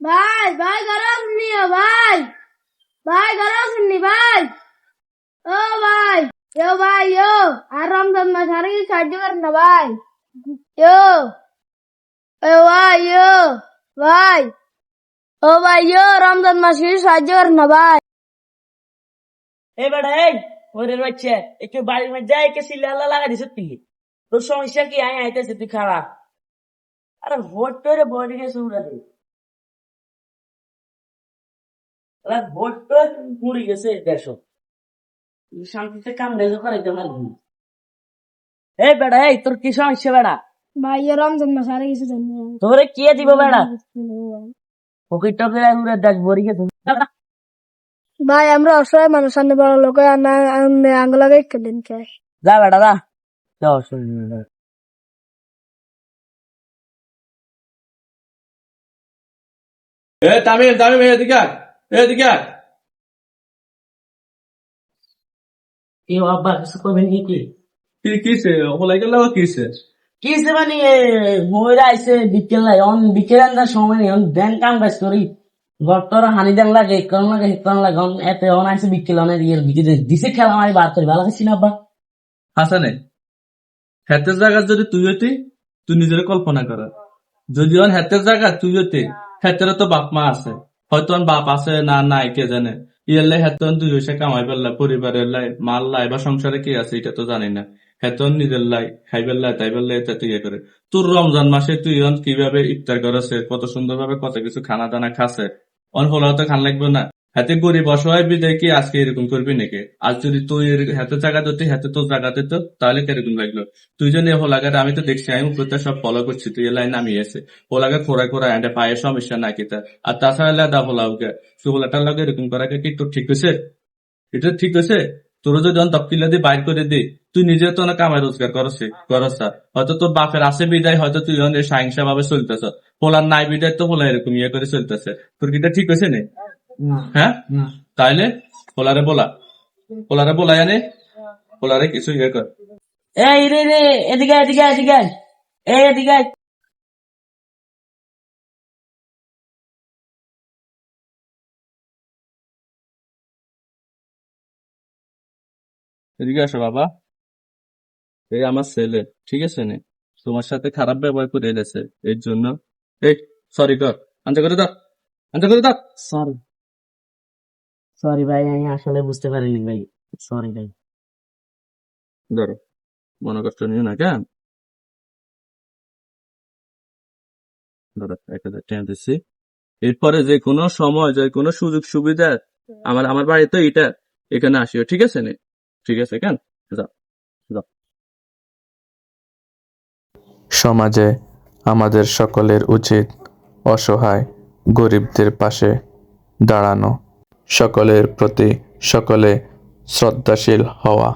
ভাই ভাই ঘরে আসুননি ও ভাই। ভাই ঘরে আসুননি ভাই। ও ভাই ও ভাই, ও। আর রমজান মাস আর কি সাহায্য করেন না ভাই। ও ও ভাই ও ভাই। ও ভাই, ও, রমজান মাস কি সাহায্য করেন না ভাই। এই বেটা, এই ওরে বাচ্চা, একটু বাড়ির মধ্যে যাই কে সিলে লাগা দিছ তুই তোর সমস্যা কি? আয় আইতেছে তুই খারাপ আরে ভোট তোরে বডি গেছে উড়া দে। ভোট তো পুড়ে গেছে দেশ। শান্তিতে কাম রেজো করাইতে পারবি এই বেটা এই তোর কি সমস্যা বেটা ভাই ও রমজান মাস আর কিছু জানি। তোরে কে দিব বেটা পকেট টকে উড়ে দেখ বড়ি গেছে। ভাই আমরা অসহায় মানুষ সামনে বড় লোক আঙ্গুলাগে খেলেন কে? যা বেটা যা। যা অসুবিধা এ তামিম তামিম এদিকে আয়, এদিকে আয়। কেউ আব্বা কিছু করবেন কি কি কি কিসে? হলাই গেল কিসে? কিসে মানে ময়রা আইসে বিকেল নাই অন বিকেল আন্দার সময় নেই অন দেন কাম কাজ করি। গটর হানি দেন লাগে কোন লাগে কোন লাগে অন এতে অন আইসে বিকেল অনের ইয়ের বিকেল দিছে খেলা মারি বার করি ভালো খাচ্ছি না আব্বা? হাসানে হাতের জায়গা যদি তুই হতি তুই নিজের কল্পনা কর। যদি অন হাতের জায়গা তুই হতি হাতের তো বাপ মা আছে। হয়তো বাপ আছে না নাই, কে জানে। ইয়ারলে হেতন দুই পয়সা কামাই পেলাই পরিবারের লাই, মাল লাই বা সংসারে কি আছে এটা তো জানি না। হেতন নিজের লাই খাইবার লাই তাইবার লাই এটা তুই করে। তোর রমজান মাসে তুই অন কীভাবে ইফতার করেছে, কত সুন্দর ভাবে কত কিছু খানা দানা খাসে অন হলেও তো খান লাগবে না। হাতে গরিব অসহায় বিদায় কি আজকে এরকম করবি নাকি? আজ যদি তুই হাতে জায়গা দিতে, হাতে তোর জায়গাতে তো তাহলে কীরকম লাগল? তুই যদি হোলাগার আমি তো দেখছি, আমি উপরটা সব ফলো করছি, তুই লাইন নামিয়েছে হোলাগে খোরা খোরা এন্ডে পায়ে সমস্যা নাকি তা আর তাছাড়া লাদা হোলাউকে তুই হোলাটার লগে এরকম করাকে কি তোর ঠিক হয়েছে এটা ঠিক হয়েছে তোর যদি অন তপকিলা দিয়ে বাইর করে দে, তুই নিজে তো না কামাই রোজগার করছে করছ হয়তো তোর বাপের আছে বিদায়, হয়তো তুই সাহিংসা ভাবে চলতেছ। হোলার নাই বিদায় তো হোলা এরকম ইয়ে করে চলতেছে। তোর কি এটা ঠিক হয়েছে নে? হ্যাঁ? তাইলে পোলারে বলা। পোলারে বলা জানে? পোলারে কিছু ইয়ে কর। এই রে রে এদিকে এদিকে এদিকে এই এদিকে এদিকে আসো বাবা। এই আমার ছেলে ঠিক আছে নে? তোমার সাথে খারাপ ব্যবহার করে এলেছে এর জন্য। এই সরি কর। আনতে করে দাও। আনতে করে দাও। সরি সরি ভাই আমি আসলে বুঝতে পারিনি ভাই। সরি ভাই। ধরো মনে কষ্ট নিও না কেন? ধরো এক হাজার টাকা দিচ্ছি। এরপরে যে কোনো সময় যে কোনো সুযোগ সুবিধা আমার আমার বাড়ি তো এটা এখানে আসিও ঠিক আছে নে? ঠিক আছে কেন? যাও। সমাজে আমাদের সকলের উচিত অসহায় গরিবদের পাশে দাঁড়ানো। সকলের প্রতি সকলে শ্রদ্ধাশীল হওয়া।